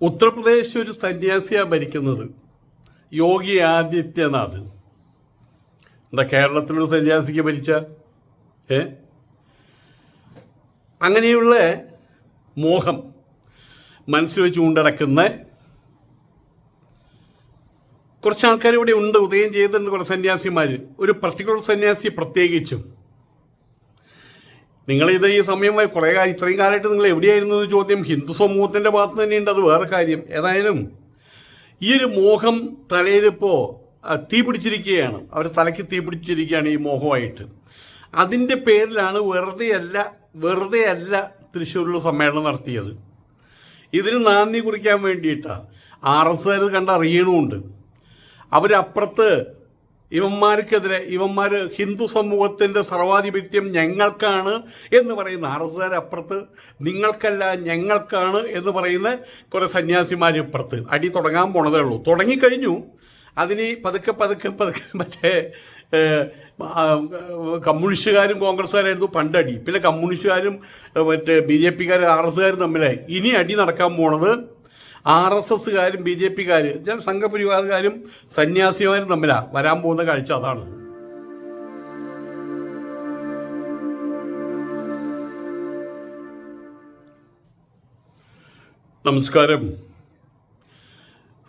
ഉത്തർപ്രദേശ് ഒരു സന്യാസിയാണ് ഭരിക്കുന്നത് യോഗി ആദിത്യനാഥ് എന്താ കേരളത്തിലൊരു സന്യാസിക്ക് ഭരിച്ച ഏ? അങ്ങനെയുള്ള മോഹം മനസ്സിൽ വെച്ച് കൊണ്ടിടക്കുന്ന കുറച്ച് ആൾക്കാർ ഇവിടെ ഉണ്ട്. ഉദയം ചെയ്തിട്ടുണ്ട് കുറേ സന്യാസിമാർ ഒരു പർട്ടിക്കുലർ സന്യാസി പ്രത്യേകിച്ചും. നിങ്ങളിത് ഈ സമയമായി കുറേ കാലം ഇത്രയും കാലമായിട്ട് നിങ്ങൾ എവിടെയായിരുന്നു എന്ന് ചോദ്യം ഹിന്ദു സമൂഹത്തിന്റെ ഭാഗത്ത് തന്നെയുണ്ട്. അത് വേറെ കാര്യം. ഏതായാലും ഈ ഒരു മോഹം തലയിലിപ്പോൾ തീ പിടിച്ചിരിക്കുകയാണ്. അവർ തലയ്ക്ക് തീ പിടിച്ചിരിക്കുകയാണ് ഈ മോഹമായിട്ട്. അതിന്റെ പേരിലാണ് വെറുതെ വെറുതെയല്ല വെറുതെ അല്ല തൃശ്ശൂരിൽ സമ്മേളനം നടത്തിയത്. ഇതിന് നാന്ദി കുറിക്കാൻ വേണ്ടിയിട്ടാണ് ആർ എസ് കണ്ട് അറിയണമുണ്ട്. അവരപ്പുറത്ത് ഇവന്മാർക്കെതിരെ ഇവന്മാർ ഹിന്ദു സമൂഹത്തിന്റെ സർവാധിപത്യം ഞങ്ങൾക്കാണ് എന്ന് പറയുന്ന ആർ അപ്പുറത്ത് നിങ്ങൾക്കല്ല ഞങ്ങൾക്കാണ് എന്ന് പറയുന്ന കുറേ സന്യാസിമാർ ഇപ്പുറത്ത്. അടി തുടങ്ങാൻ പോണതേ ഉള്ളൂ. തുടങ്ങിക്കഴിഞ്ഞു. അതിന് പതുക്കെ പതുക്കെ പതുക്കെ മറ്റേ കമ്മ്യൂണിസ്റ്റുകാരും കോൺഗ്രസ്സുകാരായിരുന്നു പണ്ട് അടി. പിന്നെ കമ്മ്യൂണിസ്റ്റുകാരും മറ്റേ ബി ജെ പിക്കാരും ആർ എസ്സുകാരും തമ്മിലായി. ഇനി അടി നടക്കാൻ പോണത് ആർ എസ് എസ്സുകാരും ബി ജെ പിക്കാർ സംഘപരിവാറുകാരും സന്യാസിമാരും തമ്മിലാണ് വരാൻ പോകുന്ന കാഴ്ച അതാണ്. നമസ്കാരം.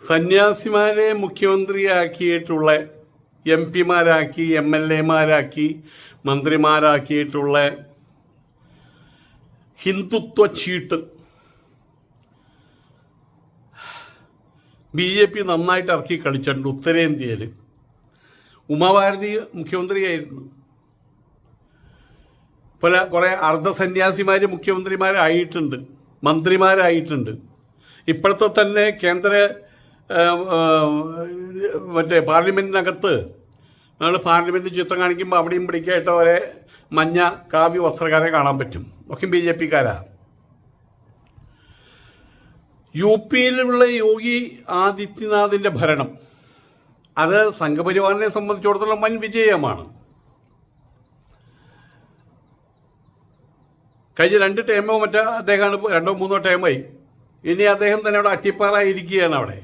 സന്യാസിമാരെ മുഖ്യമന്ത്രിയാക്കിയിട്ടുള്ള എം പിമാരാക്കി എം എൽ എമാരാക്കി മന്ത്രിമാരാക്കിയിട്ടുള്ള ഹിന്ദുത്വ ചീട്ട് ബി ജെ പി നന്നായിട്ട് ഇറക്കി കളിച്ചിട്ടുണ്ട് ഉത്തരേന്ത്യയിൽ ഉമാഭാരതി മുഖ്യമന്ത്രിയായിരുന്നു. പല കുറേ അർദ്ധസന്യാസിമാർ മുഖ്യമന്ത്രിമാരായിട്ടുണ്ട് മന്ത്രിമാരായിട്ടുണ്ട്. ഇപ്പോഴത്തെ തന്നെ കേന്ദ്ര മറ്റേ പാർലമെന്റിനകത്ത് നമ്മൾ പാർലമെന്റ് ചിത്രം കാണിക്കുമ്പോൾ അവിടെയും പിടിക്കായിട്ട് അവരെ മഞ്ഞ കാവ്യ വസ്ത്രക്കാരെ കാണാൻ പറ്റും. ഒക്കെ ബി ജെ പിക്കാരാണ് യു പിയിലുള്ള യോഗി ആദിത്യനാഥിന്റെ ഭരണം. അത് സംഘപരിവാറിനെ സംബന്ധിച്ചിടത്തോളം വൻ വിജയമാണ്. കഴിഞ്ഞ രണ്ട് ടൈമോ മറ്റോ അദ്ദേഹമാണ് രണ്ടോ മൂന്നോ ടൈമായി ഇനി അദ്ദേഹം തന്നെ അവിടെ അട്ടിപ്പാറായിരിക്കുകയാണ് അവിടെ.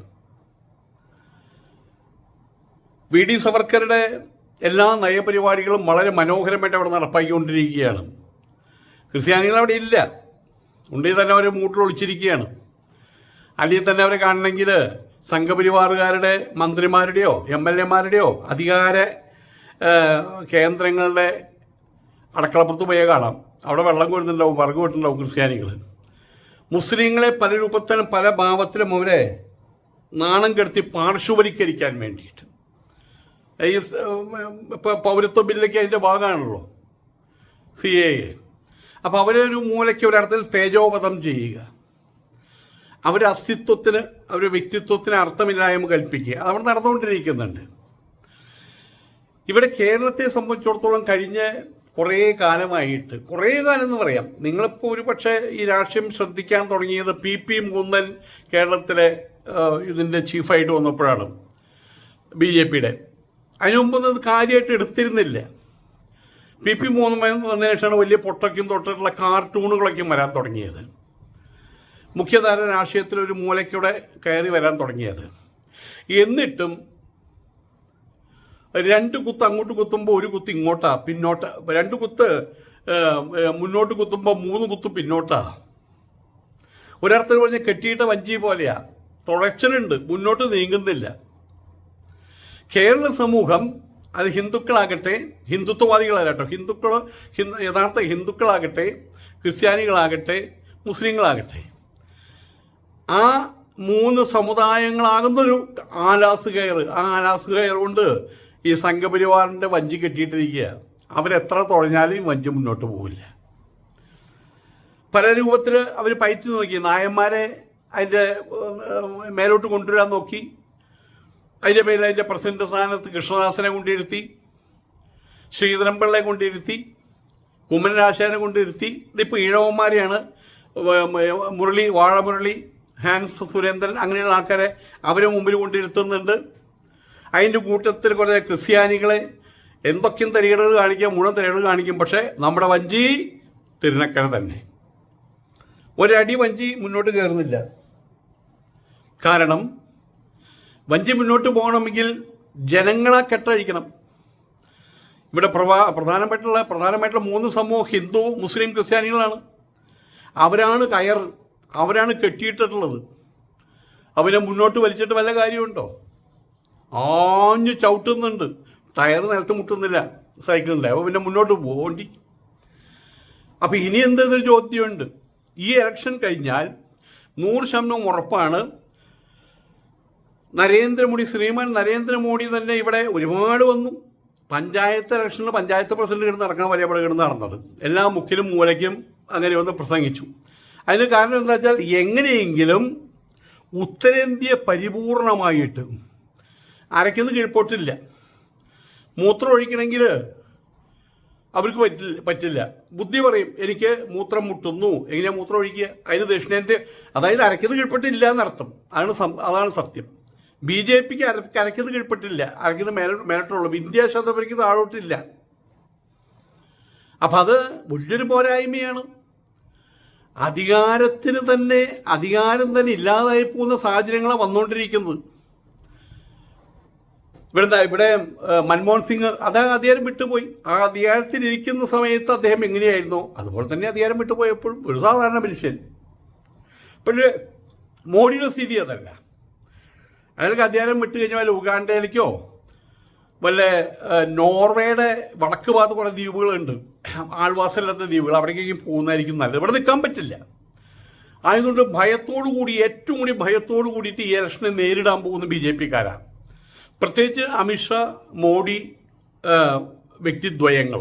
വി ഡി സവർക്കറുടെ എല്ലാ നയപരിപാടികളും വളരെ മനോഹരമായിട്ട് അവിടെ നടപ്പാക്കിക്കൊണ്ടിരിക്കുകയാണ്. ക്രിസ്ത്യാനികൾ അവിടെ ഇല്ല. ഉണ്ടെങ്കിൽ തന്നെ അവർ മൂട്ടിൽ ഒളിച്ചിരിക്കുകയാണ് അല്ലെങ്കിൽ തന്നെ അവരെ കാണണമെങ്കിൽ സംഘപരിവാറുകാരുടെ മന്ത്രിമാരുടെയോ എം എൽ എമാരുടെയോ അധികാര കേന്ദ്രങ്ങളുടെ അടക്കളപ്പുറത്ത് പോയേ കാണാം. അവിടെ വെള്ളം കൊടുത്തിട്ടുണ്ടാവും വിറക് കൊടുത്തിട്ടുണ്ടാവും ക്രിസ്ത്യാനികൾ മുസ്ലിങ്ങളെ പല രൂപത്തിലും പല ഭാവത്തിലും അവരെ നാണം കെടുത്തി പാർശ്വവൽക്കരിക്കാൻ വേണ്ടിയിട്ട്. ഈ പൗരത്വ ബില്ലൊക്കെ അതിന്റെ ഭാഗമാണല്ലോ സി എ അപ്പോൾ അവരെ ഒരു മൂലയ്ക്ക് ഒരിടത്തിൽ തേജോവധം ചെയ്യുക. അവരുടെ അസ്തിത്വത്തിന് അവരുടെ വ്യക്തിത്വത്തിന് അർത്ഥമില്ലായ്മ കൽപ്പിക്കുക. അതവിടെ നടന്നുകൊണ്ടിരിക്കുന്നുണ്ട്. ഇവിടെ കേരളത്തെ സംബന്ധിച്ചിടത്തോളം കഴിഞ്ഞ കുറേ കാലമായിട്ട് കുറേ കാലം എന്ന് പറയാം. നിങ്ങളിപ്പോൾ ഒരു പക്ഷേ ഈ രാഷ്ട്രീയം ശ്രദ്ധിക്കാൻ തുടങ്ങിയത് പി പി മുകുന്ദൻ കേരളത്തിലെ ഇതിന്റെ ചീഫായിട്ട് വന്നപ്പോഴാണ് ബി ജെ പിയുടെ. അതിനു മുമ്പൊന്നും കാര്യമായിട്ട് എടുത്തിരുന്നില്ല. പി പി മൂന്ന് വന്നതിന് ശേഷമാണ് വലിയ പൊട്ടയ്ക്കും തൊട്ടിട്ടുള്ള കാർട്ടൂണുകളൊക്കെ വരാൻ തുടങ്ങിയത്. മുഖ്യധാര രാഷ്ട്രീയത്തിൽ ഒരു മൂലയ്ക്കൂടെ കയറി വരാൻ തുടങ്ങിയത്. എന്നിട്ടും രണ്ട് കുത്ത് അങ്ങോട്ട് കുത്തുമ്പോൾ ഒരു കുത്ത് ഇങ്ങോട്ടാ പിന്നോട്ടാ. രണ്ട് കുത്ത് മുന്നോട്ട് കുത്തുമ്പോൾ മൂന്ന് കുത്ത് പിന്നോട്ടാ. ഒരർത്ഥത്തിൽ പറഞ്ഞ കെട്ടിയിട്ട വഞ്ചി പോലെയാ. തുഴച്ചിലുണ്ട് മുന്നോട്ട് നീങ്ങുന്നില്ല. കേരള സമൂഹം അത് ഹിന്ദുക്കളാകട്ടെ ഹിന്ദുത്വവാദികളാകട്ടെ ഹിന്ദുക്കൾ ഹിന്ദു യഥാർത്ഥ ഹിന്ദുക്കളാകട്ടെ ക്രിസ്ത്യാനികളാകട്ടെ മുസ്ലിങ്ങളാകട്ടെ ആ മൂന്ന് സമുദായങ്ങളാകുന്നൊരു ആലാസ് കയർ ആ ആലാസ് കയർ കൊണ്ട് ഈ സംഘപരിവാറിന്റെ വഞ്ചി കെട്ടിയിട്ടിരിക്കുക. അവരെത്ര തുഴഞ്ഞാലും വഞ്ചി മുന്നോട്ട് പോവില്ല. പല രൂപത്തിൽ അവർ പയറ്റി നോക്കി. നായന്മാരെ അതിന്റെ മേലോട്ട് കൊണ്ടുവരാൻ നോക്കി. അതിന്റെ പേരിൽ അതിന്റെ പ്രസിഡന്റ് സ്ഥാനത്ത് കൃഷ്ണദാസനെ കൊണ്ടിരുത്തി. ശ്രീധരൻപിള്ളയെ കൊണ്ടിരുത്തി. കുമ്മനരാശാനെ കൊണ്ടിരുത്തി. ഇതിപ്പോൾ ഈഴവന്മാരെയാണ് മുരളി വാഴമുരളി ഹാൻസ് സുരേന്ദ്രൻ അങ്ങനെയുള്ള ആൾക്കാരെ അവരെ മുമ്പിൽ കൊണ്ടിരുത്തുന്നുണ്ട് അതിന്റെ കൂട്ടത്തിൽ കുറേ ക്രിസ്ത്യാനികളെ എന്തൊക്കെയും തരികടകൾ കാണിക്കാം മുഴുവൻ തരികടകൾ കാണിക്കും. പക്ഷേ നമ്മുടെ വഞ്ചി തിരുനക്കര തന്നെ. ഒരടി വഞ്ചി മുന്നോട്ട് കയറുന്നില്ല. കാരണം വഞ്ചി മുന്നോട്ട് പോകണമെങ്കിൽ ജനങ്ങളെ കെട്ടഴിക്കണം. ഇവിടെ പ്രവാ പ്രധാനപ്പെട്ടുള്ള പ്രധാനമായിട്ടുള്ള മൂന്ന് സമൂഹം ഹിന്ദു മുസ്ലിം ക്രിസ്ത്യാനികളാണ്. അവരാണ് കയർ അവരാണ് കെട്ടിയിട്ടിട്ടുള്ളത് അവനെ മുന്നോട്ട് വലിച്ചിട്ട് വല്ല കാര്യമുണ്ടോ? ആഞ്ഞു ചവിട്ടുന്നുണ്ട്. ടയർ നിലത്ത് മുട്ടുന്നില്ല. സൈക്കിളിന്റെ. അപ്പോൾ പിന്നെ മുന്നോട്ട് പോകണ്ടി അപ്പോൾ ഇനി എന്തെന്നൊരു ചോദ്യമുണ്ട്. ഈ ഇലക്ഷൻ കഴിഞ്ഞാൽ നൂറ് ശതമാനം ഉറപ്പാണ് നരേന്ദ്രമോദി ശ്രീമാൻ നരേന്ദ്രമോദി തന്നെ ഇവിടെ ഒരുപാട് വന്നു. പഞ്ചായത്ത് ഇലക്ഷനിൽ പഞ്ചായത്ത് പ്രസിഡന്റ് കിടന്ന് നടക്കാൻ വലിയ അവിടെ കിടന്ന് നടന്നത്. എല്ലാ മുക്കിലും മൂലയ്ക്കും അങ്ങനെ വന്ന് പ്രസംഗിച്ചു. അതിന് കാരണം എന്താ വെച്ചാൽ എങ്ങനെയെങ്കിലും ഉത്തരേന്ത്യ പരിപൂർണമായിട്ട് അരയ്ക്കൊന്നും കീഴ്പോട്ടില്ല. മൂത്രം ഒഴിക്കണമെങ്കിൽ അവർക്ക് പറ്റില്ല പറ്റില്ല. ബുദ്ധി പറയും എനിക്ക് മൂത്രം മുട്ടുന്നു. എങ്ങനെയാണ് മൂത്രം ഒഴിക്കുക? അതിന് ദക്ഷിണേന്ത്യ അതായത് അരയ്ക്കുന്നത് കീഴ്പ്പെട്ടില്ല എന്നർത്ഥം. അതാണ് അതാണ് സത്യം. ബി ജെ പിക്ക് അര അരയ്ക്കുന്നത് കീഴ്പ്പെട്ടില്ല. അരയ്ക്കുന്നത് മേല മേലോട്ടുള്ളൂ ശതപരിക്ക് താഴോട്ടില്ല. അപ്പം അത് വലിയൊരു പോരായ്മയാണ്. അധികാരത്തിന് തന്നെ അധികാരം തന്നെ ഇല്ലാതായി പോകുന്ന സാഹചര്യങ്ങളാണ് വന്നുകൊണ്ടിരിക്കുന്നത് ഇവിടെ ഇവിടെ മൻമോഹൻ സിംഗ് അത് അധികാരം വിട്ടുപോയി. ആ അധികാരത്തിൽ ഇരിക്കുന്ന സമയത്ത് അദ്ദേഹം എങ്ങനെയായിരുന്നു? അതുപോലെ തന്നെ അധികാരം വിട്ടുപോയപ്പോഴും ഒരു സാധാരണ മനുഷ്യൻ. പക്ഷേ മോഡിയുടെ സ്ഥിതി അതല്ല. അയാൾക്ക് അധികാരം വിട്ടുകഴിഞ്ഞാൽ വല്ല ഉഗാണ്ടയിലേക്കോ വല്ല നോർവേയുടെ വടക്ക് ഭാഗത്ത് കുറേ ദ്വീപുകളുണ്ട്. ആൾവാസമില്ലാത്ത ദ്വീപുകൾ. അവിടേക്ക് പോകുന്നതായിരിക്കും നല്ലത്. ഇവിടെ നിൽക്കാൻ പറ്റില്ല. ആയതുകൊണ്ട് ഭയത്തോടു കൂടി ഏറ്റവും കൂടി ഭയത്തോടു കൂടിയിട്ട് ഈ ഇലക്ഷനെ നേരിടാൻ പോകുന്ന ബി ജെ പിക്കാരാണ്. പ്രത്യേകിച്ച് അമിത്ഷാ മോഡി വ്യക്തിദ്വയങ്ങൾ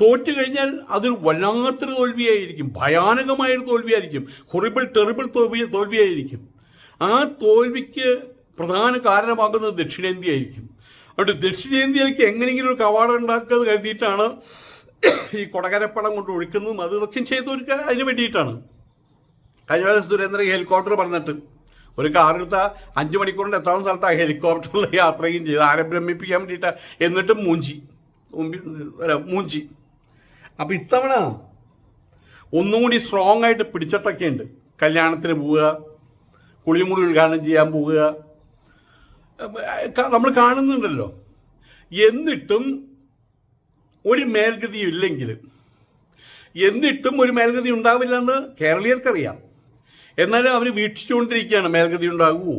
തോറ്റു കഴിഞ്ഞാൽ അതൊരു വല്ലാത്തൊരു തോൽവിയായിരിക്കും. ഭയാനകമായൊരു തോൽവിയായിരിക്കും. ഹൊറിബിൾ ടെറിബിൾ തോൽവി തോൽവിയായിരിക്കും. ആ തോൽവിക്ക് പ്രധാന കാരണമാകുന്നത് ദക്ഷിണേന്ത്യ ആയിരിക്കും അതുകൊണ്ട് ദക്ഷിണേന്ത്യയിലേക്ക് എങ്ങനെയെങ്കിലും ഒരു കവാടം ഉണ്ടാക്കുക കരുതിയിട്ടാണ് ഈ കൊടകരപ്പടം കൊണ്ട് ഒഴിക്കുന്നതും അത് ഇതൊക്കെ ചെയ്തൊരുക്കുക അതിന് വേണ്ടിയിട്ടാണ്. കഴിഞ്ഞ ദിവസം സുരേന്ദ്രൻ ഹെലികോപ്റ്റർ പറഞ്ഞിട്ട് ഒരു കാറെടുത്ത അഞ്ച് മണിക്കൂറിന്റെ എത്താവുന്ന സ്ഥലത്ത് ആ ഹെലികോപ്റ്ററിൽ യാത്രയും ചെയ്ത്. ആരെ ഭ്രമിപ്പിക്കാൻ വേണ്ടിയിട്ട് എന്നിട്ടും മൂഞ്ചി. അല്ല, മൂഞ്ചി. അപ്പം ഇത്തവണ ഒന്നും കൂടി സ്ട്രോങ് ആയിട്ട് പിടിച്ചിട്ടൊക്കെ ഉണ്ട് കല്യാണത്തിന് പോവുക കുളിമുറി ഉദ്ഘാടനം ചെയ്യാൻ പോവുക നമ്മൾ കാണുന്നുണ്ടല്ലോ. എന്നിട്ടും ഒരു മേൽഗതിയും ഇല്ലെങ്കിൽ എന്നിട്ടും ഒരു മേൽഗതി ഉണ്ടാവില്ല എന്ന് കേരളീയർക്കറിയാം. എന്നാലും അവർ വീക്ഷിച്ചുകൊണ്ടിരിക്കുകയാണ് മേൽഗതി ഉണ്ടാകുമോ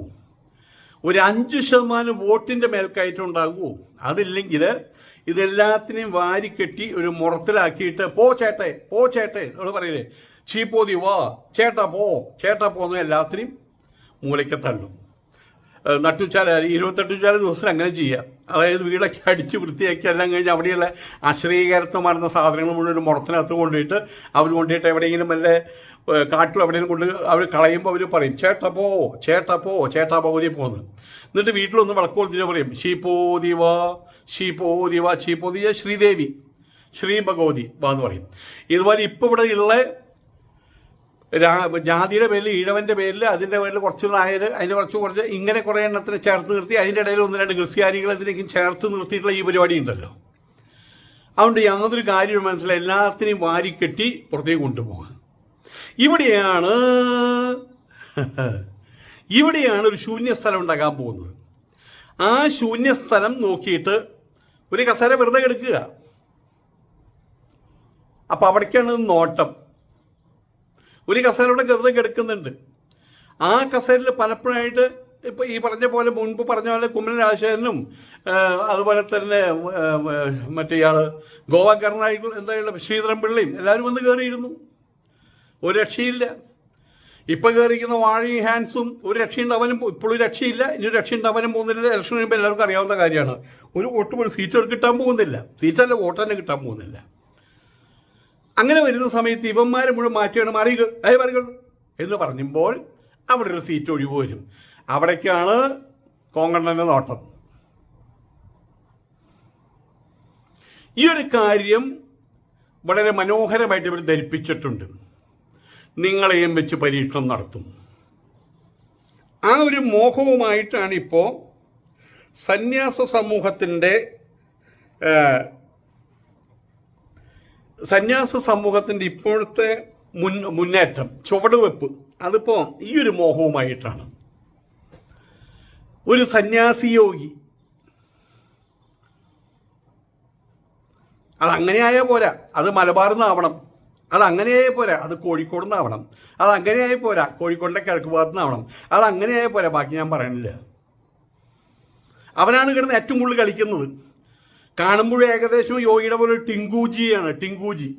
ഒരു അഞ്ച് ശതമാനം വോട്ടിന്റെ മേൽക്കയറ്റം ഉണ്ടാകുമോ അതില്ലെങ്കിൽ ഇതെല്ലാത്തിനെയും വാരിക്കെട്ടി ഒരു മുറത്തിലാക്കിയിട്ട് പോ ചേട്ടെ പോ ചേട്ടെ നമ്മൾ പറയില്ലേ? ചീപ്പോതി വാ ചേട്ടാ പോ ചേട്ടാ പോന്ന് എല്ലാത്തിനെയും മൂലയ്ക്ക് തള്ളും. ഏഹ് ഇരുപത്തെട്ട് ഇരുപത്തെട്ടുച്ചാല ദിവസം അങ്ങനെ ചെയ്യാം. അതായത് വീടൊക്കെ അടിച്ച് വൃത്തിയാക്കി എല്ലാം കഴിഞ്ഞ് അവിടെയുള്ള അശ്രീകരത്വമാർന്ന സാധനങ്ങൾ മുഴുവൻ മുറത്തിനകത്ത് കൊണ്ടുപോയിട്ട് അവർ കൊണ്ടുപോയിട്ട് എവിടെയെങ്കിലും വല്ല കാട്ടിൽ എവിടെയെങ്കിലും കൊണ്ട് അവർ കളയുമ്പോൾ അവർ പറയും ചേട്ടപ്പോ ചേട്ടപ്പോ ചേട്ടാ പകുതി പോന്ന്. എന്നിട്ട് വീട്ടിലൊന്ന് വിളക്ക് കൊളുത്തിട്ട് പറയും ശീപോദിവ ശീപോദിവ ശീപോദിയ ശ്രീദേവി ശ്രീ ഭഗവതി എന്ന് പറയും. ഇതുപോലെ ഇപ്പോൾ ഇവിടെ ഉള്ള ജാതിയുടെ പേരിൽ ഈഴവന്റെ പേരിൽ അതിന്റെ പേരിൽ കുറച്ച് നായർ അതിന്റെ കുറച്ച് കുറച്ച് ഇങ്ങനെ കുറേ എണ്ണത്തിന് ചേർത്ത് നിർത്തി അതിന്റെ ഇടയിൽ ഒന്ന് രണ്ട് ക്രിസ്ത്യാനികൾ എന്തിനേക്കും ചേർത്ത് നിർത്തിയിട്ടുള്ള ഈ പരിപാടി ഉണ്ടല്ലോ. അതുകൊണ്ട് യാതൊരു കാര്യവും മനസ്സിലായി. എല്ലാത്തിനെയും വാരിക്കെട്ടി പുറത്തേക്ക് കൊണ്ടുപോകുക ഇവിടെയാണ് ഇവിടെയാണ് ഒരു ശൂന്യസ്ഥലം ഉണ്ടാക്കാൻ പോകുന്നത്. ആ ശൂന്യസ്ഥലം നോക്കിയിട്ട് ഒരു കസേര വെറുതെ എടുക്കുക അപ്പം അവിടേക്കാണ് നോട്ടം. ഒരു കസേരയുടെ ഗർദം കിടക്കുന്നുണ്ട്. ആ കസേരയിൽ പലപ്പോഴായിട്ട് ഇപ്പൊ ഈ പറഞ്ഞ പോലെ മുൻപ് പറഞ്ഞ പോലെ കുമ്മന രാജശേഖരനും അതുപോലെ തന്നെ മറ്റേ ഇയാൾ ഗോവാക്കാരനായിട്ട് എന്തായാലും ശ്രീധരൻ പിള്ളയും എല്ലാവരും വന്ന് കയറിയിരുന്നു ഒരു രക്ഷയില്ല. ഇപ്പൊ കയറിയിരിക്കുന്ന വാഴി ഹാൻസും ഒരു രക്ഷയുണ്ട് അവനും പോ- ഇപ്പോഴും രക്ഷയില്ല. ഇനി ഒരു രക്ഷയുണ്ട് അവനും പോകുന്നില്ല. ഇലക്ഷൻ കഴിയുമ്പോൾ എല്ലാവർക്കും അറിയാവുന്ന കാര്യമാണ്. ഒരു വോട്ട് ഒരു സീറ്റ് കിട്ടാൻ പോകുന്നില്ല. സീറ്റല്ല വോട്ട് തന്നെ കിട്ടാൻ പോകുന്നില്ല. അങ്ങനെ വരുന്ന സമയത്ത് ഇവന്മാരെ മുഴുവൻ മാറ്റിയാണ് മാറിയത്. അതേ മാറികൾ എന്ന് പറയുമ്പോൾ അവിടെ ഒരു സീറ്റ് ഒഴിവ് വരും. അവിടേക്കാണ് കോങ്കണ്ണന്റെ നോട്ടം. ഈ ഒരു കാര്യം വളരെ മനോഹരമായിട്ട് ഇവർ ധരിപ്പിച്ചിട്ടുണ്ട്. നിങ്ങളെയും വെച്ച് പരീക്ഷണം നടത്തും. ആ ഒരു മോഹവുമായിട്ടാണ് ഇപ്പോൾ സന്യാസ സമൂഹത്തിന്റെ സന്യാസ സമൂഹത്തിന്റെ ഇപ്പോഴത്തെ മുൻ മുന്നേറ്റം ചുവടുവെപ്പ് അതിപ്പോ ഈ ഒരു മോഹവുമായിട്ടാണ്. ഒരു സന്യാസി യോഗി അത് അങ്ങനെയായ പോരാ അത് മലബാറിൽ നിന്നാവണം അത് അങ്ങനെയായ പോരാ അത് കോഴിക്കോട് നിന്നാവണം അത് അങ്ങനെയായ പോരാ കോഴിക്കോടിന്റെ കിഴക്ക് ഭാഗത്ത് നിന്നാവണം അത് അങ്ങനെയായ പോരാ ബാക്കി ഞാൻ പറയണില്ല. അവനാണ് കിടന്ന് ഏറ്റവും കൂടുതൽ കളിക്കുന്നത്. കാണുമ്പോഴും ഏകദേശം യോഗിയുടെ പോലെ ടിങ്കൂജിയാണ് ടിങ്കൂജി.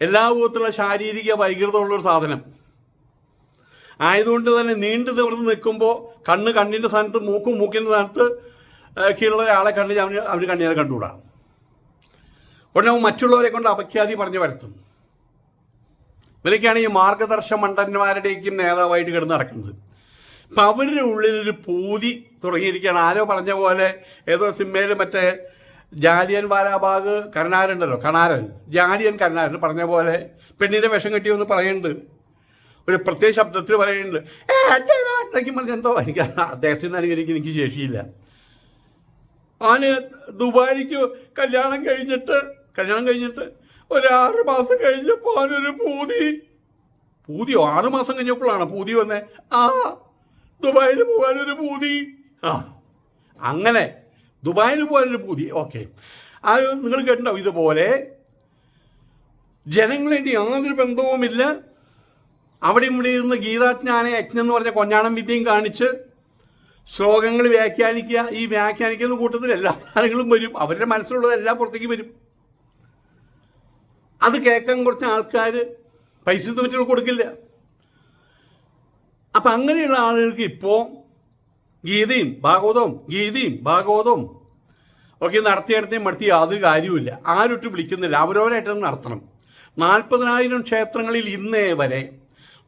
എല്ലാ വിധത്തിലുള്ള ശാരീരിക വൈകൃതമുള്ളൊരു സാധനം. ആയതുകൊണ്ട് തന്നെ നീണ്ടു നിവർന്ന് നിൽക്കുമ്പോൾ കണ്ണ് കണ്ണിന്റെ സ്ഥാനത്ത് മൂക്കും മൂക്കിന്റെ സ്ഥാനത്ത് കീഴുള്ള ഒരാളെ കണ്ണിൽ അവന് അവന് കണ്ണിയാൽ കണ്ടുകൂടാ. ഉടനെ മറ്റുള്ളവരെ കൊണ്ട് അപഖ്യാതി പറഞ്ഞു വരുത്തും. ഇവരൊക്കെയാണ് ഈ മാർഗദർശ മണ്ഡന്മാരുടെയും നേതാവായിട്ട് കിടന്ന് നടക്കുന്നത്. അപ്പം അവരുടെ ഉള്ളിലൊരു പൂതി തുടങ്ങിയിരിക്കുകയാണ്. ആരോ പറഞ്ഞ പോലെ ഏതോ സിനിമയിൽ മറ്റേ ജാലിയൻ വാലാബാഗ് കരുണാരുണ്ടല്ലോ കണാരൻ ജാലിയൻ കരുണാരൻ പറഞ്ഞ പോലെ പെണ്ണിന്റെ വിഷം കെട്ടിയെന്ന് പറയുന്നുണ്ട്. ഒരു പ്രത്യേക ശബ്ദത്തിൽ പറയുന്നുണ്ട്. "ഏ, നാട്ടിലേക്ക് പറഞ്ഞ എന്തോ എനിക്ക് അദ്ദേഹത്തിന് അനുകരിക്കാൻ എനിക്ക് ശേഷിയില്ല. അവന് ദുബായിക്ക് കല്യാണം കഴിഞ്ഞിട്ട് കല്യാണം കഴിഞ്ഞിട്ട് ഒരു ആറ് മാസം കഴിഞ്ഞപ്പോൾ അവനൊരു പൂതി. പൂതിയോ? ആറ് മാസം കഴിഞ്ഞപ്പോഴാണ് പൂതി വന്നേ? ആ ദുബായിൽ പോകാനൊരു പൂതി. ആ അങ്ങനെ ദുബായിൽ പോകാനൊരു പൂതി. ഓക്കെ. ആ നിങ്ങൾ കേട്ടോ ഇതുപോലെ ജനങ്ങളേണ്ടി യാതൊരു ബന്ധവുമില്ല. അവിടെ ഇവിടെ ഇരുന്ന് ഗീതാജ്ഞാന യജ്ഞം എന്ന് പറഞ്ഞ കൊഞ്ഞാണം വിദ്യയും കാണിച്ച് ശ്ലോകങ്ങൾ വ്യാഖ്യാനിക്കുക. ഈ വ്യാഖ്യാനിക്കുന്ന കൂട്ടത്തിൽ എല്ലാ സാധനങ്ങളും വരും. അവരുടെ മനസ്സിലുള്ളതെല്ലാം പുറത്തേക്ക് വരും. അത് കേൾക്കാൻ കുറച്ച് ആൾക്കാർ പൈസ മറ്റുകൾ കൊടുക്കില്ല. അപ്പം അങ്ങനെയുള്ള ആളുകൾക്ക് ഇപ്പോൾ ഗീതയും ഭാഗവതവും ഗീതയും ഭാഗവതവും ഒക്കെ നടത്തി നടത്തി മടുത്തി യാതൊരു കാര്യമില്ല ആരൊട്ട് വിളിക്കുന്നില്ല. അവരവരായിട്ട് നടത്തണം. നാൽപ്പതിനായിരം ക്ഷേത്രങ്ങളിൽ ഇന്നേ വരെ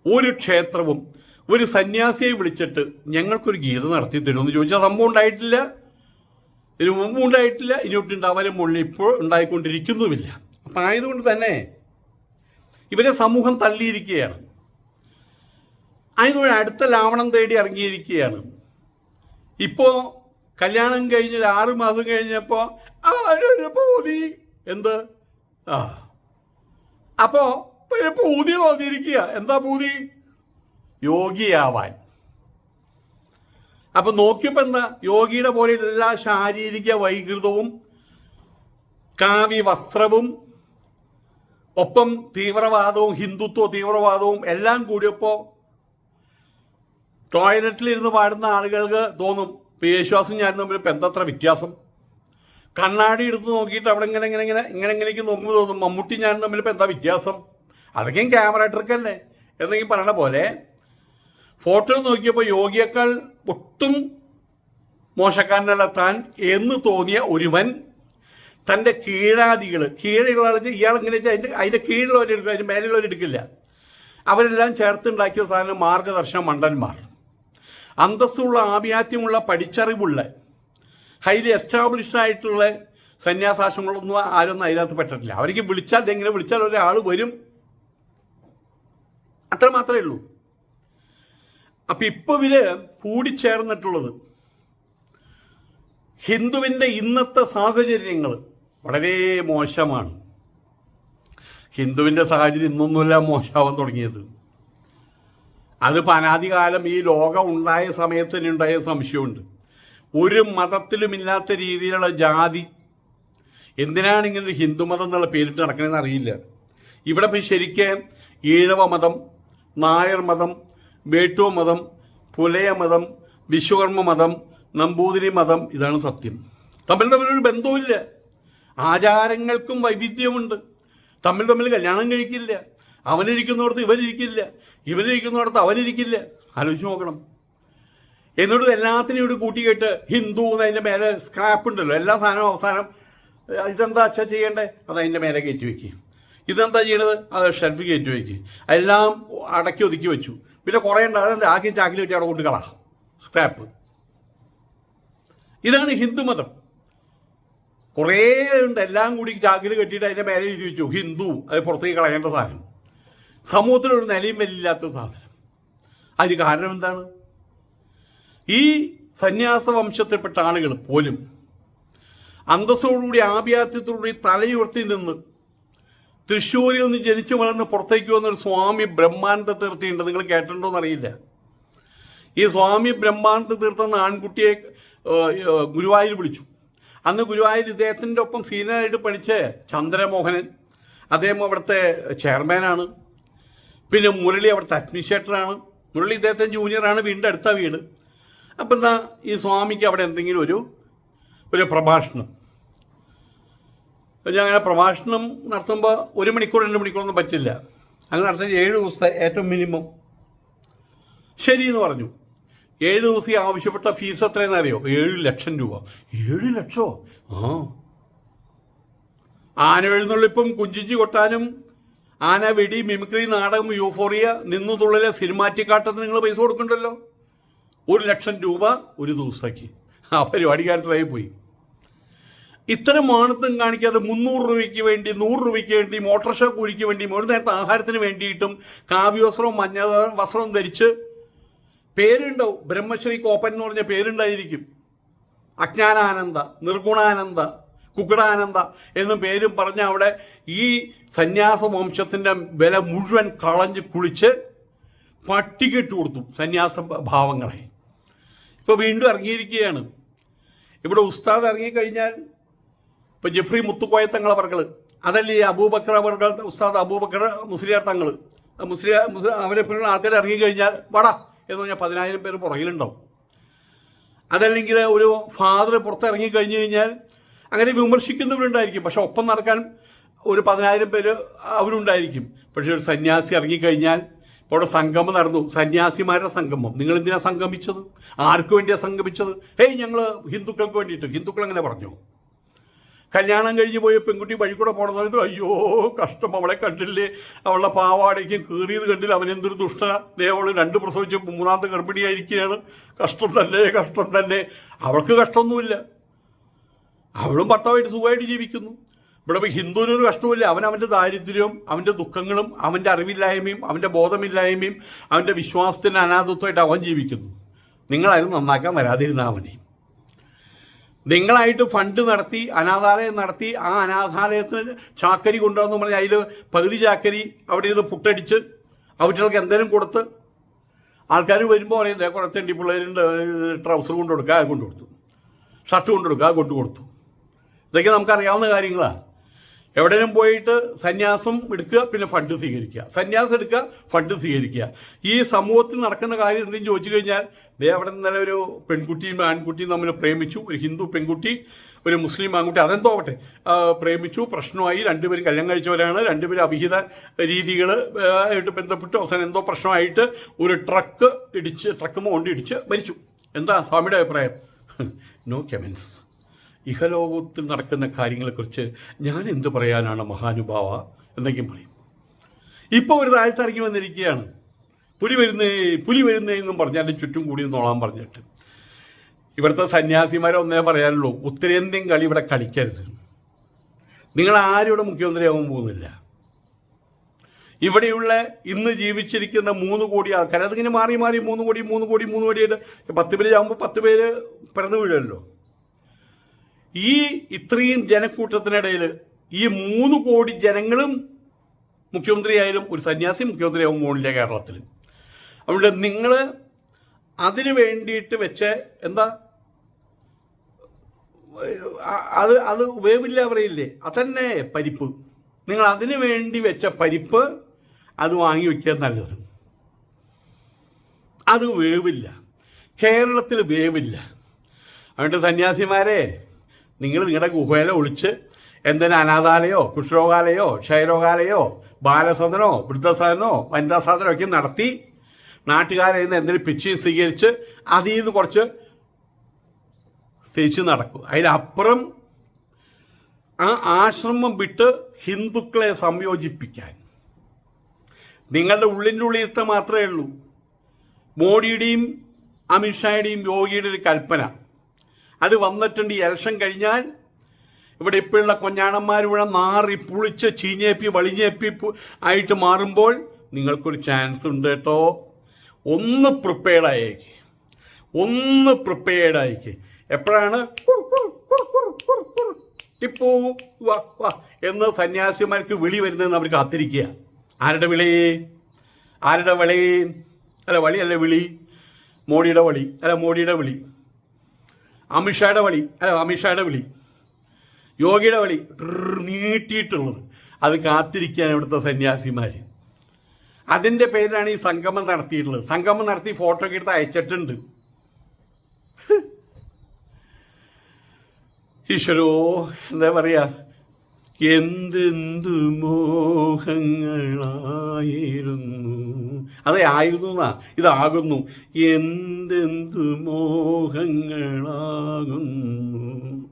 ഒരു ക്ഷേത്രവും ഒരു സന്യാസിയെ വിളിച്ചിട്ട് ഞങ്ങൾക്കൊരു ഗീത നടത്തി തരുമെന്ന് ചോദിച്ചാൽ സംഭവം ഉണ്ടായിട്ടില്ല. ഇതിനു മുമ്പ് ഉണ്ടായിട്ടില്ല. ഇനിയൊട്ട് ഉണ്ടാവാനും മുകളിൽ ഇപ്പോൾ ഉണ്ടായിക്കൊണ്ടിരിക്കുന്നുമില്ല. അപ്പം ആയതുകൊണ്ട് തന്നെ ഇവരെ സമൂഹം തള്ളിയിരിക്കുകയാണ്. അതിനോട് അടുത്ത ലാവണം തേടി ഇറങ്ങിയിരിക്കുകയാണ്. ഇപ്പോൾ കല്യാണം കഴിഞ്ഞ് ഒരു ആറ് മാസം കഴിഞ്ഞപ്പോൾ ആരൊരു പൂതി. എന്ത്? ആ. അപ്പോൾ ഒരു പൂതി തോന്നിയിരിക്കുക. എന്താ പൂതി? യോഗിയാവാൻ. അപ്പൊ നോക്കിയപ്പോ എന്താ? യോഗിയുടെ പോലെ എല്ലാ ശാരീരിക വൈകൃതവും കാവ്യ വസ്ത്രവും ഒപ്പം തീവ്രവാദവും ഹിന്ദുത്വ തീവ്രവാദവും എല്ലാം കൂടിയപ്പോൾ ടോയ്ലറ്റിലിരുന്ന് പാടുന്ന ആളുകൾക്ക് തോന്നും ഇപ്പൊ യേശുവാസും ഞാനും തമ്മിൽ ഇപ്പം എന്തത്ര വ്യത്യാസം? കണ്ണാടി എടുത്ത് നോക്കിയിട്ട് അവിടെ ഇങ്ങനെ ഇങ്ങനെ ഇങ്ങനെ ഇങ്ങനെ ഇങ്ങനെയൊക്കെ നോക്കുമ്പോൾ തോന്നും മമ്മൂട്ടി ഞാൻ തമ്മിൽ ഇപ്പം എന്താ വ്യത്യാസം? അതൊക്കെയും ക്യാമറ ട്രിക്കല്ലേ? എന്നെങ്കിൽ പറയണ പോലെ ഫോട്ടോ നോക്കിയപ്പോൾ യോഗിയേക്കാൾ ഒട്ടും മോശക്കാരനല്ല താൻ എന്ന് തോന്നിയ ഒരുവൻ തന്റെ കീഴാദികൾ കീഴുള്ള ആൾ ഇയാൾ വെച്ചാൽ അതിന്റെ അതിന്റെ കീഴിലുള്ളവരെടുക്കും അതിന്റെ മേലുള്ളവരെടുക്കില്ല അവരെല്ലാം ചേർത്തുണ്ടാക്കിയ സാധനം മാർഗദർശന മണ്ടന്മാർ. അന്തസ്സുള്ള ആഭിയാത്യമുള്ള പഠിച്ചറിവുള്ള ഹൈലി എസ്റ്റാബ്ലിഷ്ഡ് ആയിട്ടുള്ള സന്യാസാശ്രമങ്ങളൊന്നും ആരൊന്നും അതിനകത്ത് പെട്ടിട്ടില്ല. അവർക്ക് വിളിച്ചാൽ എങ്ങനെ വിളിച്ചാൽ ഒരാൾ വരും. അത്ര മാത്രമേ ഉള്ളൂ. അപ്പം ഇപ്പോൾ ഇവർ കൂടിച്ചേർന്നിട്ടുള്ളത് ഹിന്ദുവിന്റെ ഇന്നത്തെ സാഹചര്യങ്ങൾ വളരെ മോശമാണ്. ഹിന്ദുവിന്റെ സാഹചര്യം ഇന്നൊന്നുമല്ല മോശമാവാൻ തുടങ്ങിയത്. അതിപ്പോൾ അനാദികാലം ഈ ലോകം ഉണ്ടായ സമയത്ത് തന്നെ ഉണ്ടായ സംശയമുണ്ട്. ഒരു മതത്തിലുമില്ലാത്ത രീതിയിലുള്ള ജാതി എന്തിനാണ് ഇങ്ങനെ ഒരു ഹിന്ദുമതം എന്നുള്ള പേരിട്ട് നടക്കണമെന്ന് അറിയില്ല. ഇവിടെ ഇപ്പോൾ ശരിക്കും ഈഴവ മതം നായർ മതം വേട്ടുവ മതം പുലയ മതം വിശ്വകർമ്മ മതം നമ്പൂതിരി മതം ഇതാണ് സത്യം. തമ്മിൽ തമ്മിലൊരു ബന്ധവുമില്ല. ആചാരങ്ങൾക്കും വൈവിധ്യമുണ്ട്. തമ്മിൽ തമ്മിൽ കല്യാണം കഴിക്കില്ല. അവനിരിക്കുന്നിടത്ത് ഇവനിരിക്കില്ല ഇവനിരിക്കുന്നിടത്ത് അവനിരിക്കില്ല. ആലോചിച്ച് നോക്കണം. എന്നിട്ട് എല്ലാത്തിനും ഇവിടെ കൂട്ടിക്കെട്ട് ഹിന്ദു എന്നതിന്റെ മേലെ സ്ക്രാപ്പ് ഉണ്ടല്ലോ. എല്ലാ സാധനവും അവസാനം ഇതെന്താ അച്ഛ ചെയ്യേണ്ടേ? അത് അതിന്റെ മേലെ കയറ്റി വയ്ക്കുക ഇതെന്താ ചെയ്യണത്? അത് ഷെൽഫ് കയറ്റി വയ്ക്കുക എല്ലാം അടക്കി ഒതുക്കി വെച്ചു. പിന്നെ കുറേ ഉണ്ട്. അതെന്താ? ആക്കി ചാക്കിൽ വെച്ച് അവിടെ കൊണ്ട് കളാ. സ്ക്രാപ്പ് ഇതാണ് ഹിന്ദു മതം. കുറേ ഉണ്ട്. എല്ലാം കൂടി ചാക്കിൽ കെട്ടിയിട്ട് അതിന്റെ മേലെ എഴുതി വെച്ചു. ഹിന്ദു. അത് പുറത്തേക്ക് കളയേണ്ട സാധനം. സമൂഹത്തിലൊരു നിലയും വലിയില്ലാത്ത സാധനം. അതിന് കാരണം എന്താണ്? ഈ സന്യാസ വംശത്തിൽപ്പെട്ട ആളുകൾ പോലും അന്തസ്സോടുകൂടി ആഭ്യാത്യത്തോടുകൂടി തലയുയർത്തി നിന്ന് തൃശ്ശൂരിൽ നിന്ന് ജനിച്ചു വളർന്ന് പുറത്തേക്ക് വന്നൊരു സ്വാമി ബ്രഹ്മാനന്ദ തീർത്ഥിയുണ്ട്. നിങ്ങൾ കേട്ടിട്ടുണ്ടോ എന്നറിയില്ല. ഈ സ്വാമി ബ്രഹ്മാനന്ദ തീർത്ഥ എന്ന ആൺകുട്ടിയെ ഗുരുവായൂർ വിളിച്ചു. അന്ന് ഗുരുവായൂർ ഇദ്ദേഹത്തിന്റെ ഒപ്പം സീനിയറായിട്ട് പഠിച്ച ചന്ദ്രമോഹനൻ. അദ്ദേഹം അവിടുത്തെ ചെയർമാനാണ്. പിന്നെ മുരളി അവിടുത്തെ അഡ്മിനിസ്ട്രേറ്ററാണ്. മുരളി ഇദ്ദേഹത്തെ ജൂനിയറാണ് വീണ്ടും അടുത്ത വീട്. അപ്പം എന്താ ഈ സ്വാമിക്ക് അവിടെ എന്തെങ്കിലും ഒരു ഒരു പ്രഭാഷണം? ഞാൻ അങ്ങനെ പ്രഭാഷണം നടത്തുമ്പോൾ ഒരു മണിക്കൂർ രണ്ട് മണിക്കൂറൊന്നും പറ്റില്ല. അങ്ങനെ നടത്തിയ ഏഴ് ദിവസത്തെ ഏറ്റവും മിനിമം. ശരി എന്ന് പറഞ്ഞു. ഏഴ് ദിവസം ആവശ്യപ്പെട്ട ഫീസ് എത്രയെന്ന് അറിയോ? ഏഴ് ലക്ഷം രൂപ. ഏഴ് ലക്ഷോ? ആ. ആന എഴുന്നള്ളിപ്പും കുഞ്ചിഞ്ചി കൊട്ടാനും ആന വെടി മിമിക്രി നാടകം യൂഫോറിയ നിന്നു തുള്ളലെ സിനിമാറ്റിക് നിങ്ങൾ പൈസ കൊടുക്കണ്ടല്ലോ? ഒരു ലക്ഷം രൂപ ഒരു ദിവസത്തേക്ക്. ആ പരിപാടി ക്യാൻസലായി പോയി. ഇത്തരം മാണത്വം കാണിക്കാതെ മുന്നൂറ് രൂപയ്ക്ക് വേണ്ടി നൂറ് രൂപയ്ക്ക് വേണ്ടി മോട്ടോർ ഷോ കൂലിക്ക് വേണ്ടി ഒരു നേരത്തെ ആഹാരത്തിന് വേണ്ടിയിട്ടും കാവ്യവസ്ത്രവും മഞ്ഞ വസ്ത്രവും ധരിച്ച് പേരുണ്ടാവും. ബ്രഹ്മശ്രീ കോപ്പൻ എന്ന് പറഞ്ഞ പേരുണ്ടായിരിക്കും. അജ്ഞാനാനന്ദ നിർഗുണാനന്ദ കുക്കടാനന്ദ എന്ന പേരും പറഞ്ഞ് അവിടെ ഈ സന്യാസ വംശത്തിന്റെ വില മുഴുവൻ കളഞ്ഞ് കുളിച്ച് പട്ടികെട്ട് കൊടുത്തു സന്യാസ ഭാവങ്ങളെ. ഇപ്പോൾ വീണ്ടും ഇറങ്ങിയിരിക്കുകയാണ്. ഇവിടെ ഉസ്താദ് ഇറങ്ങിക്കഴിഞ്ഞാൽ ഇപ്പോൾ ജെഫ്രി മുത്തുക്കോയ വർകൾ അതല്ലേ അബൂബക്കർ വർകൾ ഉസ്താദ് അബൂബക്കർ മുസ്ലിയാർ തങ്ങൾ മുസ്ലിയാർ മുസ്ലിം അവരെ പിന്നെ ആൾക്കാർ ഇറങ്ങിക്കഴിഞ്ഞാൽ വടാ എന്ന് പറഞ്ഞാൽ പതിനായിരം പേര് പുറകിലുണ്ടാവും. അതല്ലെങ്കിൽ ഒരു ഫാദർ പുറത്തിറങ്ങി കഴിഞ്ഞു കഴിഞ്ഞാൽ അങ്ങനെ വിമർശിക്കുന്നവരുണ്ടായിരിക്കും. പക്ഷെ ഒപ്പം നടക്കാൻ ഒരു പതിനായിരം പേര് അവരുണ്ടായിരിക്കും. പക്ഷെ ഒരു സന്യാസി ഇറങ്ങിക്കഴിഞ്ഞാൽ ഇപ്പോൾ അവിടെ സംഗമം നടന്നു. സന്യാസിമാരുടെ സംഗമം. നിങ്ങൾ എന്തിനാണ് സംഗമിച്ചത്? ആർക്ക് വേണ്ടിയാണ് സംഗമിച്ചത്? ഹേയ് ഞങ്ങൾ ഹിന്ദുക്കൾക്ക് വേണ്ടിയിട്ട്. ഹിന്ദുക്കൾ അങ്ങനെ പറഞ്ഞു. കല്യാണം കഴിഞ്ഞ് പോയ പെൺകുട്ടി വഴി കൂടെ പോണ സമയത്ത് അയ്യോ കഷ്ടം. അവളെ കണ്ടില്ലേ? അവളുടെ പാവാടയ്ക്കും കീറിയത് കണ്ടില്ല? അവനെന്തൊരു ദുഷ്ടന. ദേവൾ രണ്ട് പ്രസവിച്ച് മൂന്നാമത്തെ ഗർഭിണിയായിരിക്കുകയാണ്. കഷ്ടം തന്നെ കഷ്ടം തന്നെ. അവൾക്ക് കഷ്ടമൊന്നുമില്ല. അവളും ഭർത്താവായിട്ട് സുഖമായിട്ട് ജീവിക്കുന്നു. ഇവിടെ ഹിന്ദുവിനൊരു കഷ്ടമില്ല അവൻ അവന്റെ ദാരിദ്ര്യവും അവന്റെ ദുഃഖങ്ങളും അവന്റെ അറിവില്ലായ്മയും അവന്റെ ബോധമില്ലായ്മയും അവന്റെ വിശ്വാസത്തിന്റെ അനാഥത്വമായിട്ട് അവൻ ജീവിക്കുന്നു. നിങ്ങളാരും നന്നാക്കാൻ വരാതിരുന്നാൽ മതി. നിങ്ങളായിട്ട് ഫണ്ട് നടത്തി അനാഥാലയം നടത്തി ആ അനാഥാലയത്തിന് ചാക്കരി കൊണ്ടുവന്ന് പറഞ്ഞ് അതിൽ പകുതി ചാക്കരി അവിടെ ഇരുന്ന് പുട്ടടിച്ച് അവറ്റകൾക്ക് എന്തെങ്കിലും കൊടുത്ത് ആൾക്കാർ വരുമ്പോൾ പറയുന്നത് കുറച്ച് കുറേ തെണ്ടി പിള്ളേരുണ്ട് ട്രൗസർ കൊണ്ടു കൊടുക്കുക അത് കൊണ്ടു കൊടുത്തു. ഷർട്ട് കൊണ്ടു കൊടുക്കുക അത് കൊണ്ടു കൊടുത്തു. ഇതൊക്കെ നമുക്കറിയാവുന്ന കാര്യങ്ങളാണ് എവിടെയും പോയിട്ട് സന്യാസം എടുക്കുക പിന്നെ ഫണ്ട് സ്വീകരിക്കുക. സന്യാസം എടുക്കുക ഫണ്ട് സ്വീകരിക്കുക. ഈ സമൂഹത്തിൽ നടക്കുന്ന കാര്യം എന്തെങ്കിലും ചോദിച്ചു കഴിഞ്ഞാൽ ദേ അവിടെ ഇന്നലെ ഒരു പെൺകുട്ടിയും ആൺകുട്ടിയും തമ്മിൽ പ്രേമിച്ചു. ഒരു ഹിന്ദു പെൺകുട്ടി ഒരു മുസ്ലിം ആൺകുട്ടി അതെന്തോ ആവട്ടെ പ്രേമിച്ചു പ്രശ്നമായി. രണ്ടുപേരും കല്യാണം കഴിച്ചവരാണ്. രണ്ടുപേരും അഭിഹിത രീതികൾ ആയിട്ട് ബന്ധപ്പെട്ട് അവസാനം എന്തോ പ്രശ്നമായിട്ട് ഒരു ട്രക്ക് ഇടിച്ച് ട്രക്ക് കൊണ്ട് ഇടിച്ച് മരിച്ചു. എന്താ സ്വാമിയുടെ അഭിപ്രായം? നോ കമൻസ് ഇഹലോകത്തിൽ നടക്കുന്ന കാര്യങ്ങളെക്കുറിച്ച് ഞാൻ എന്ത് പറയാനാണ് മഹാനുഭാവ എന്നെങ്കിലും പറയും. ഇപ്പോൾ ഒരു താഴ്ത്തിറങ്ങി വന്നിരിക്കുകയാണ്. പുലി വരുന്നേ പുലി വരുന്നേ എന്നും പറഞ്ഞാൽ ചുറ്റും കൂടി നോളാൻ പറഞ്ഞിട്ട്. ഇവിടുത്തെ സന്യാസിമാരെ ഒന്നേ പറയാനുള്ളൂ ഉത്തരേന്ത്യൻ കളി ഇവിടെ കളിക്കരുത്. നിങ്ങൾ ആരും ഇവിടെ മുഖ്യമന്ത്രിയാവാൻ പോകുന്നില്ല. ഇവിടെയുള്ള ഇന്ന് ജീവിച്ചിരിക്കുന്ന മൂന്ന് കോടി ആൾക്കാർ അതിങ്ങനെ മാറി മാറി മൂന്ന് കോടി മൂന്ന് കോടി മൂന്ന് കോടിയായിട്ട് പത്ത് പേര് ആകുമ്പോൾ പത്ത് പേര് പിറന്നു വീഴുമല്ലോ. ഈ ഇത്രയും ജനക്കൂട്ടത്തിനിടയിൽ ഈ മൂന്ന് കോടി ജനങ്ങളും മുഖ്യമന്ത്രിയായാലും ഒരു സന്യാസി മുഖ്യമന്ത്രിയാവും പോകുന്നില്ല കേരളത്തിൽ അതുകൊണ്ട് നിങ്ങൾ അതിന് വേണ്ടിയിട്ട് വെച്ച എന്താ അത് അത് വേവില്ല പറയില്ലേ? അതന്നെ പരിപ്പ്. നിങ്ങൾ അതിന് വേണ്ടി വെച്ച പരിപ്പ് അത് വാങ്ങി വയ്ക്കുക നല്ലത്. അത് വേവില്ല. കേരളത്തിൽ വേവില്ല. അതുകൊണ്ട് സന്യാസിമാരെ നിങ്ങൾ നിങ്ങളുടെ ഗുഹയിലെ ഒളിച്ച് എന്തിനാ അനാഥാലയോ കുഷ്ഠരോഗാലയോ ക്ഷയരോഗാലയോ ബാലസദനോ വൃദ്ധസദനോ വനിതാ സദനോ ഒക്കെ നടത്തി നാട്ടുകാരെ നിന്ന് എന്തെങ്കിലും പിച്ച് സ്വീകരിച്ച് അതിൽ നിന്ന് കുറച്ച് തിരിച്ചു നടക്കും അതിലപ്പുറം ആ ആശ്രമം വിട്ട് ഹിന്ദുക്കളെ സംയോജിപ്പിക്കാൻ. നിങ്ങളുടെ ഉള്ളിന്റെ ഉള്ളിലത്തെ മാത്രമേ ഉള്ളൂ. മോഡിയുടെയും അമിത്ഷായുടെയും യോഗിയുടെ ഒരു കൽപ്പന. അത് വന്നിട്ടുണ്ട് ഈ ഇലക്ഷൻ കഴിഞ്ഞാൽ. ഇവിടെ ഇപ്പോഴുള്ള കൊഞ്ഞാണന്മാർ ഇവിടെ നാറി പുളിച്ച് ചീഞ്ഞേപ്പി വളിഞ്ഞേപ്പി ആയിട്ട് മാറുമ്പോൾ നിങ്ങൾക്കൊരു ചാൻസ് ഉണ്ട് കേട്ടോ. ഒന്ന് പ്രിപ്പയർഡ് ആയേക്ക്. ഒന്ന് പ്രിപ്പയർഡ് ആയിക്ക്. എപ്പോഴാണ്. ടിപ്പു വാ വാ എന്ന് സന്യാസിമാർക്ക് വിളി വരുന്നതെന്ന് അവർ കാത്തിരിക്കുക. ആരുടെ വിളി? ആരുടെ വിളി? അല്ല വളി അല്ല വിളി. മോഡിയുടെ വളി. അല്ല മോഡിയുടെ വിളി. അമിത്ഷായുടെ വിളി അല്ല അമിത്ഷായുടെ വിളി. യോഗിയുടെ വിളി നീട്ടിയിട്ടുള്ളത്. അത് കാത്തിരിക്കാൻ ഇവിടുത്തെ സന്യാസിമാർ അതിന്റെ പേരിലാണ് ഈ സംഗമം നടത്തിയിട്ടുള്ളത്. സംഗമം നടത്തി ഫോട്ടോ ഒക്കെ എടുത്ത് അയച്ചിട്ടുണ്ട്. ഈശ്വരോ എന്താ പറയുക എന്തെന്തു മോഹങ്ങളായിരുന്നു. അതെ ആയിരുന്നു എന്നാ. ഇതാകുന്നു. എന്തെന്തു മോഹങ്ങളാകുന്നു?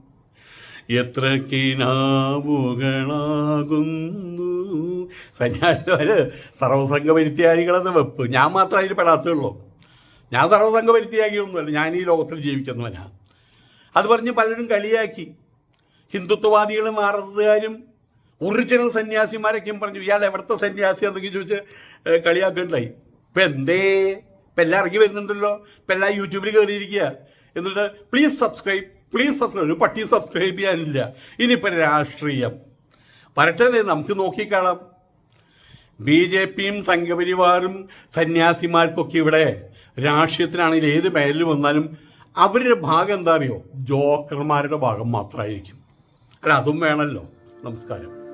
എത്ര കിനാവുകളാകുന്നു? സന്യാസിമാര് സർവസംഘ പരിത്യാഗികളെന്ന് വെപ്പ്. ഞാൻ മാത്രമേ അതിൽ പെടാത്തുള്ളൂ. ഞാൻ സർവസംഘ പരിത്യാഗിയൊന്നുമല്ല ഞാൻ ഈ ലോകത്തിൽ ജീവിക്കുന്നവനാ. അത് പറഞ്ഞ് പലരും കളിയാക്കി. ഹിന്ദുത്വവാദികളും ആർ എസ് എസുകാരും ഒറിജിനൽ സന്യാസിമാരൊക്കെയും പറഞ്ഞു ഇയാൾ എവിടുത്തെ സന്യാസി? എന്നൊക്കെ ചോദിച്ച് കളിയാക്കണ്ടായി ഇപ്പം എന്തേ? പെല്ല ഇറങ്ങി വരുന്നുണ്ടല്ലോ. പെല്ല യൂട്യൂബിൽ കയറിയിരിക്കുക എന്നിട്ട് പ്ലീസ് സബ്സ്ക്രൈബ് പ്ലീസ് സബ്സ്ക്രൈബ് ഒരു പട്ടി സബ്സ്ക്രൈബ് ചെയ്യാനില്ല. ഇനിയിപ്പം രാഷ്ട്രീയം. വരട്ടെ നമുക്ക് നോക്കിക്കാണാം. ബി ജെ പിയും സംഘപരിവാറും സന്യാസിമാർക്കൊക്കെ ഇവിടെ രാഷ്ട്രീയത്തിനാണെങ്കിൽ ഏത് മേലിൽ വന്നാലും അവരുടെ ഭാഗം എന്താ അറിയോ? ജോക്കർമാരുടെ ഭാഗം മാത്രമായിരിക്കും. അല്ല അതും വേണമല്ലോ. നമസ്കാരം.